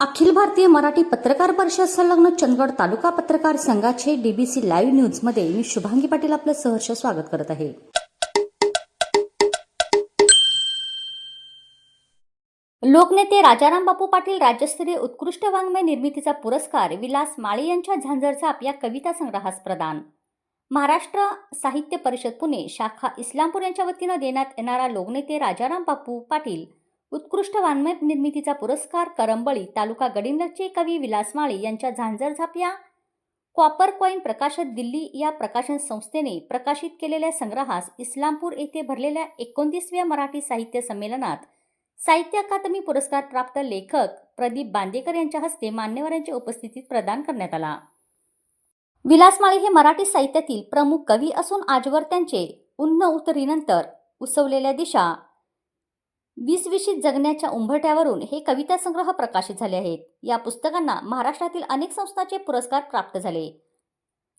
अखिल भारतीय मराठी पत्रकार परिषद संलग्न चंदगड तालुका पत्रकार संघाचे डीबीसी लाईव्ह न्यूजमध्ये मी शुभांगी पाटील आपलं सहर्ष स्वागत करत आहे. लोकनेते राजाराम बापू पाटील राज्यस्तरीय उत्कृष्ट वाङ्मय निर्मितीचा पुरस्कार विलास माळी यांच्या झांझरझाप या कविता संग्रहास प्रदान. महाराष्ट्र साहित्य परिषद पुणे शाखा इस्लामपूर यांच्या वतीनं देण्यात येणारा लोकनेते राजाराम बापू पाटील उत्कृष्ट वाङ्मय निर्मितीचा पुरस्कार करंबळी तालुका गडिंगलचे कवी विलास माळी यांच्या झांझरझाप या कॉपर कॉईन प्रकाशक दिल्ली या प्रकाशन संस्थेने प्रकाशित केलेल्या संग्रहास इस्लामपूर येथे भरलेल्या एकोणतीसव्या मराठी साहित्य संमेलनात साहित्य अकादमी पुरस्कार प्राप्त लेखक प्रदीप बांदेकर यांच्या हस्ते मान्यवरांच्या उपस्थितीत प्रदान करण्यात आला. विलास माळी हे मराठी साहित्यातील प्रमुख कवी असून आजवर त्यांचे उन्न उतरीनंतर उसवलेल्या दिशा वीसविशीत जगण्याच्या उंबरठ्यावरून हे कविता संग्रह प्रकाशित झाले आहेत. या पुस्तकांना महाराष्ट्रातील अनेक संस्थांचे पुरस्कार प्राप्त झाले.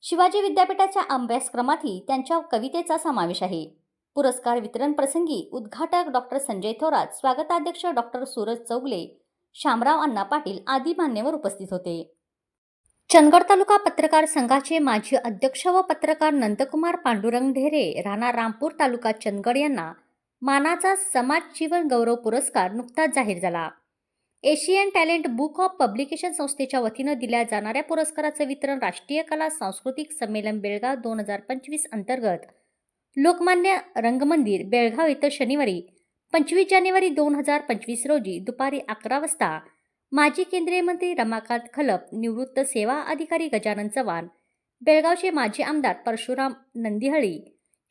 शिवाजी विद्यापीठाच्या अभ्यासक्रमातही त्यांच्या कवितेचा समावेश आहे. पुरस्कार वितरण प्रसंगी उद्घाटक डॉक्टर संजय थोरात स्वागताध्यक्ष डॉक्टर सूरज चौगले शामराव अण्णा पाटील आदी मान्यवर उपस्थित होते. चंदगड तालुका पत्रकार संघाचे माजी अध्यक्ष व पत्रकार नंदकुमार पांडुरंग ढेरे राणा रामपूर तालुका चंदगड यांना मानाचा समाज जीवन गौरव पुरस्कार नुकताच जाहीर झाला. Asian talent book of publication संस्थेच्या वतीनं दिल्या जाणाऱ्या पुरस्काराचं वितरण राष्ट्रीय कला सांस्कृतिक संमेलन बेळगाव दोन हजार पंचवीस अंतर्गत लोकमान्य रंगमंदिर बेळगाव इथं शनिवारी पंचवीस जानेवारी दोन हजार पंचवीस रोजी दुपारी अकरा वाजता माजी केंद्रीय मंत्री रमाकांत खलप निवृत्त सेवा अधिकारी गजानन चव्हाण बेळगावचे माजी आमदार परशुराम नंदिहळी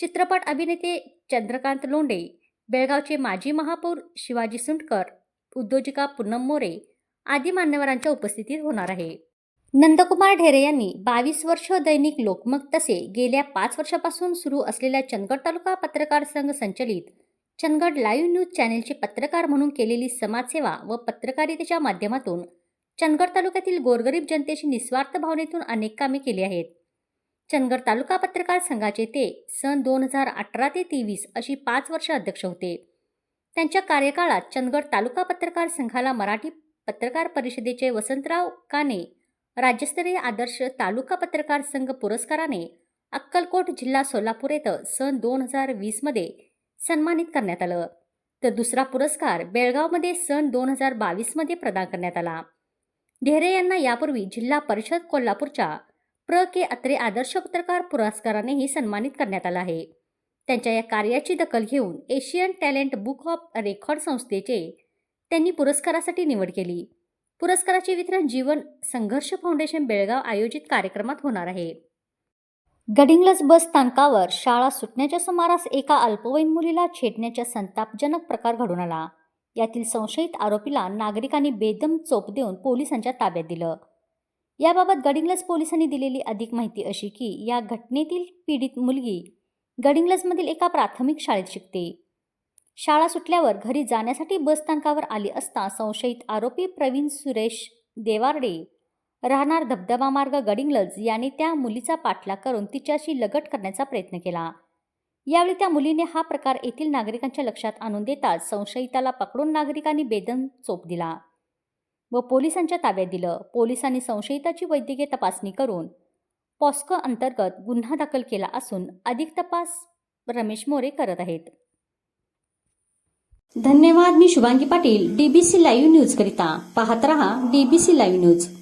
चित्रपट अभिनेते चंद्रकांत लोंढे बेळगावचे माजी महापौर शिवाजी सुंटकर उद्योजिका पूनम मोरे आदी मान्यवरांच्या उपस्थितीत होणार आहे. नंदकुमार ढेरे यांनी बावीस वर्ष दैनिक लोकमत तसे गेल्या पाच वर्षापासून सुरू असलेल्या चंदगड तालुका पत्रकार संघ संचलित चंदगड लाईव्ह न्यूज चॅनेलचे पत्रकार म्हणून केलेली समाजसेवा व पत्रकारितेच्या माध्यमातून चंदगड तालुक्यातील गोरगरीब जनतेशी निस्वार्थ भावनेतून अनेक कामे केली आहेत. चंदगड तालुका पत्रकार संघाचे ते सन दोन हजार अठरा ते तेवीस अशी पाच वर्ष अध्यक्ष होते. त्यांच्या कार्यकाळात चंदगड तालुका पत्रकार संघाला मराठी पत्रकार परिषदेचे वसंतराव काने राज्यस्तरीय आदर्श तालुका पत्रकार संघ पुरस्काराने अक्कलकोट जिल्हा सोलापूर येथं सन दोन हजार वीसमध्ये सन्मानित करण्यात आलं. तर दुसरा पुरस्कार बेळगावमध्ये सन दोन हजार बावीसमध्ये प्रदान करण्यात आला. ढेरे यांना यापूर्वी जिल्हा परिषद कोल्हापूरच्या प्र. के. अत्रे आदर्श पत्रकार पुरस्कारानेही सन्मानित करण्यात आला आहे. त्यांच्या या कार्याची दखल घेऊन Asian talent book of record संस्थेचे त्यांनी पुरस्कारासाठी निवड केली. पुरस्काराचे वितरण जीवन संघर्ष फाउंडेशन बेळगाव आयोजित कार्यक्रमात होणार आहे. गडिंग्लज बस स्थानकावर शाळा सुटण्याच्या सुमारास एका अल्पवयीन मुलीला छेडण्याचा संतापजनक प्रकार घडून आला. यातील संशयित आरोपीला नागरिकांनी बेदम चोप देऊन पोलिसांच्या ताब्यात दिलं. याबाबत गडिंग्लज पोलिसांनी दिलेली अधिक माहिती अशी की या घटनेतील पीडित मुलगी गडिंग्लजमधील एका प्राथमिक शाळेत शिकते. शाळा सुटल्यावर घरी जाण्यासाठी बसस्थानकावर आली असता संशयित आरोपी प्रवीण सुरेश देवार्डे राहणार धबधबा मार्ग गडिंग्लज याने त्या मुलीचा पाठलाग करून तिच्याशी लगट करण्याचा प्रयत्न केला. यावेळी त्या मुलीने हा प्रकार येथील नागरिकांच्या लक्षात आणून देताच संशयिताला पकडून नागरिकांनी बेदम चोप दिला. व पोलिसांच्या ताब्यात दिलं. पोलिसांनी संशयिताची वैद्यकीय तपासणी करून पॉस्को अंतर्गत गुन्हा दाखल केला असून अधिक तपास रमेश मोरे करत आहेत. धन्यवाद मी Shubhangi Patil DBC live news करिता. पाहत रहा डीबीसी लाईव्ह न्यूज